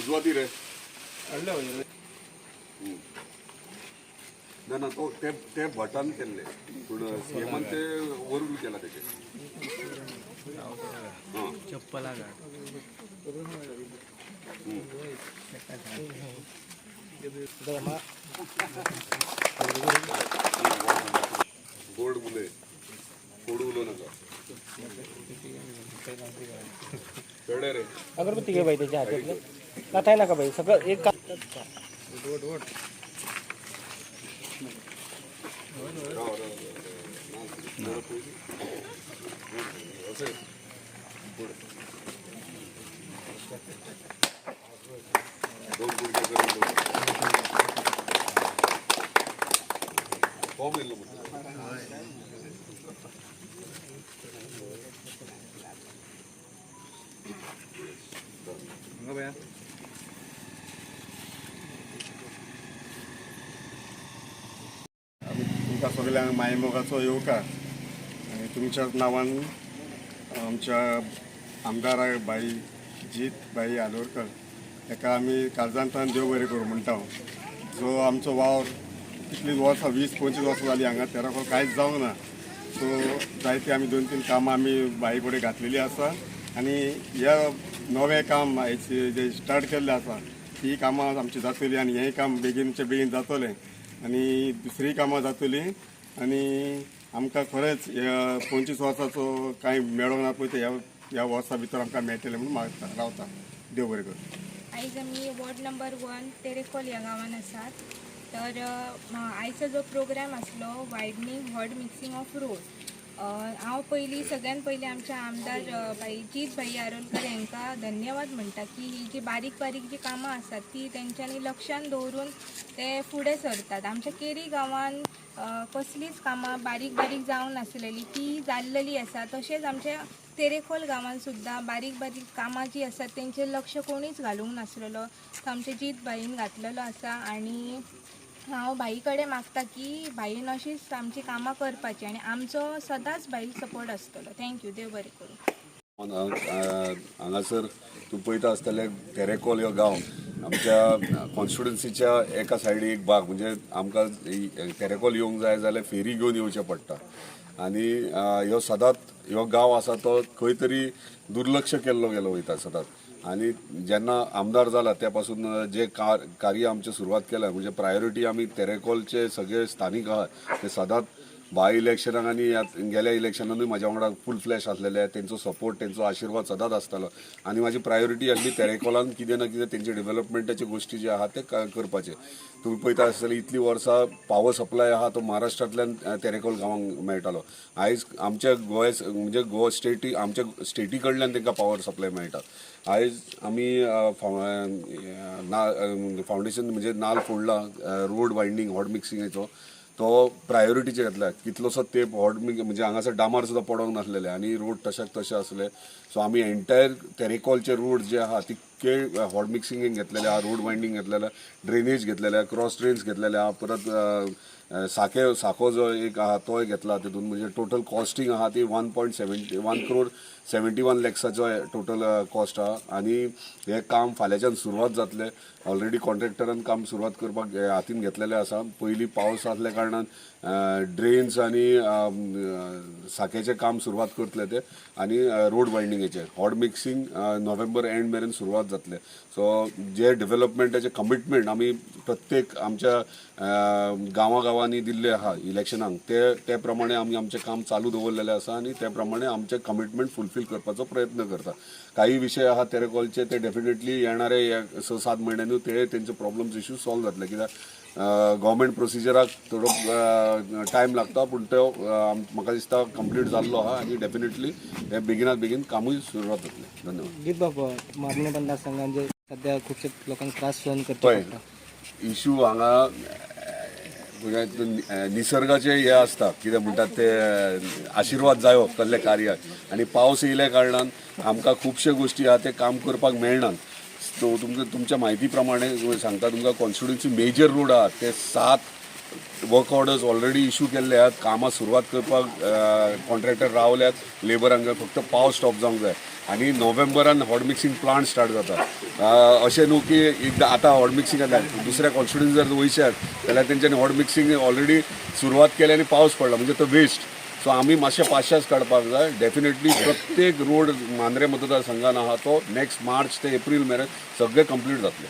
ती रे ना ना तो ते ते बटन केल्ले पूण सीएमान ते वरून केला तेचे हां चप्पला गोड मुले फोडू उलो नका कळले रे अगरबत्ती घे बाई त्याच्या हातातलं कथाय नका बाई सगळं एक का राव, राव, राव. जरा पुढे. असं आहे. पुढे. दोन गुडघे करून दोन. फॉर्म येईल ना मग. तुमकां सगल्यांक मायमोगाचो येवकार आनी तुमच्याच नांवान आमच्या आमदार बाई जीत बाई आलोरकर. ताका आमी काळजांतान देव बरें करूं म्हणटा हो. जो आमचो वावर कितलीं वर्सां वीस पंचवीस वर्सां जालीं हांगा तेराखोल कांयच जावंक ना. सो जायती आमी दोन तीन कामां आमी बाई कडेन घातलेलीं आसा आनी ह्या नवें काम जे स्टार्ट केल्लें आसा ही कामां आमची जातली आनी हें काम बेगीनचे बेगीन जातलें. आनी दुसरी कामां जातली आनी आमकां खरेंच पंचवीस वर्साचो कांय मेळोंक ना पळय ते ह्या ह्या वर्सा भितर आमकां मेळटलें म्हणून मागता रावता. देव बरें कर. आयज आमी वॉर्ड नंबर वन तेरेकोल ह्या गांवांत आसात तर आयचो जो प्रोग्राम आसलो widening hot mixing of road हांव पयलीं सगळ्यान पयलीं आमच्या आमदार भाई जीत भाई आरोलकर हांकां धन्यवाद म्हणटा की ही जी बारीक बारीक जी कामां आसात ती तेंच्यांनी लक्षान दवरून ते फुडें सरतात. आमच्या केरी गांवांत कसलीच कामां बारीक बारीक जावन आसलेली ती जाल्लेली आसा तशेंच आमच्या तेरेखोल गांवांत सुद्दां बारीक बारीक कामां जी आसात तेंचेर लक्ष कोणीच घालूंक नासलेलो तो आमच्या जीत भाईन घातलेलो आसा आनी हांव भाई कडेन मागता की भाईन अशीच आमची कामां करपाची आनी आमचो सदांच बाईक सपोर्ट आसतलो थँक्यू देव बरें करूं. हांगासर तूं पळयता आसतलें तेरेकोल हो गांव. आमच्या कॉन्स्टिट्युन्सीच्या एका सायडीक एक भाग म्हणजे आमकां तेरेकोल येवंक जाय जाल्यार फेरी घेवन येवचें पडटा. आनी ह्यो सदांच ह्यो गांव आसा तो खंय तरी दुर्लक्ष केल्लो गेलो वयता सदांच आनी जेन्ना आमदार जाला त्या पासून जे कार कार्य आमचे सुरवात केलं म्हणजे प्रायोरिटी आमी तेरेकोलचे सगळे स्थानीक आहात ते सदांच बाय इलेक्शनाक आनी गेल्या इलेक्शनानूय म्हाज्या वांगडा फूल फ्लॅश आसलेले तेंचो सपोर्ट तेंचो आशिर्वाद सदांच आसतालो आनी म्हाजी प्रायोरिटी आसली तेरेकोलान कितें ना कितें तेंचे डेव्हलपमेंटाचे गोश्टी जे आहा ते करपाचे. तुम्ही पळयता आसतले इतलीं वर्सां पावर सप्लाय आहा तो महाराष्ट्रांतल्यान तेरेकोल गांवांक मेळटालो आयज आमच्या गोंय म्हणजे गोवा स्टेटी आमच्या स्टेटी कडल्यान तांकां पावर सप्लाय मेळटा आयज आमी फाव- फावंडेशन म्हणजे नाल फोडला रोड वायंडींग हॉट मिक्सिंगेचो तो प्रायोरिटीचेर घेतला कितलोसो तेप हॉट म्हणजे हांगासर डामार सुद्दां पडोंक नासलेले आनी रोड तशाक तशे आसले सो आमी एंटायर तेरेकॉलचे रोड जे आहा तितके हॉट मिक्सिंगेक घेतलेले आहा. रोड वायंडींग घेतलेले ड्रेनेज घेतलेले क्रॉस ड्रेन्स घेतलेले आहा. परत साखे साखो जो एक आहा तोय घेतला तितून म्हणजे टोटल कॉस्टिंग आहा ती one point seventy one crore seventy one लॅक्साचो total cost आहा आनी हे काम फाल्यांच्यान सुरवात जातले. ऑलरेडी कॉन्ट्रॅक्टरान काम सुरवात करपाक हातीन घेतलेले आसा. पयलीं पावस आसल्या कारणान ड्रेन्स आनी साखेचें काम सुरवात करतले ते. आनी रोड वायंडींगेचे हॉट मिक्सिंग नोव्हेंबर एंड मेरेन सुरवात जातले. सो जे डेव्हलपमेंटाचे कमिटमेंट आमी प्रत्येक आमच्या गांवा गांवांनी दिल्ले आहा इलेक्शनाक ते ते प्रमाणे आमी आमचें काम चालू दवरलेलें आसा आनी त्या प्रमाणे आमचे कमिटमेंट फुलफील करपाचो प्रयत्न करता काही विशय आहा तेरेकॉलचे ते डेफिनेटली येणारे स सात म्हयन्यांनी ते तेंचे प्रॉब्लम्स इश्यू सॉल्व जातले कित्याक गव्हर्मेंट प्रोसिजराक थोडो टायम लागता पूण तो म्हाका दिसता कंप्लीट जाल्लो आहा आनी डेफिनेटली हे बेगिनात बेगीन कामूय सुरवात जातलें धन्यवाद. गीत बाबा मतदारसंघात जे सध्या खुबशे लोकांक त्रास सहन पडटा इश्यू हांगा तो निसर्गाचे हे आसता कितें म्हणटात ते आशिर्वाद जायो कसले कार्याक आनी पावस येयल्या कारणान आमकां खुबशे गोश्टी आहा ते काम करपाक मेळनात. सो तुमकां तुमच्या म्हायती प्रमाणे सांगता तुमकां कॉन्स्टिट्युन्सी मेजर रोड आहा ते सात वर्क ऑर्डर्स ऑलरेडी इश्यू केल्ले आहात. कामां सुरवात करपाक कॉन्ट्रॅक्टर रावल्यात. लेबरांक फक्त पाव स्टॉप जावंक जाय आनी नोव्हेंबरान हॉट मिक्सिंग प्लांट स्टार्ट जाता अशें न्हू की एकदां आतां हॉट मिक्सिंग जाता दुसऱ्या कॉन्स्टिट्युन्सी जर वयशात जाल्यार तेंच्यांनी हॉट मिक्सिंग ऑलरेडी सुरवात केली आनी पावस पडला. म्हणजे तो वेस्ट सो आमी मातशे पाशास काडपाक जाय डेफिनेटली प्रत्येक रोड मांद्रे मतदारसंघान आहा तो नेक्स्ट मार्च ते एप्रील मेरेन सगळे कंप्लीट जातले.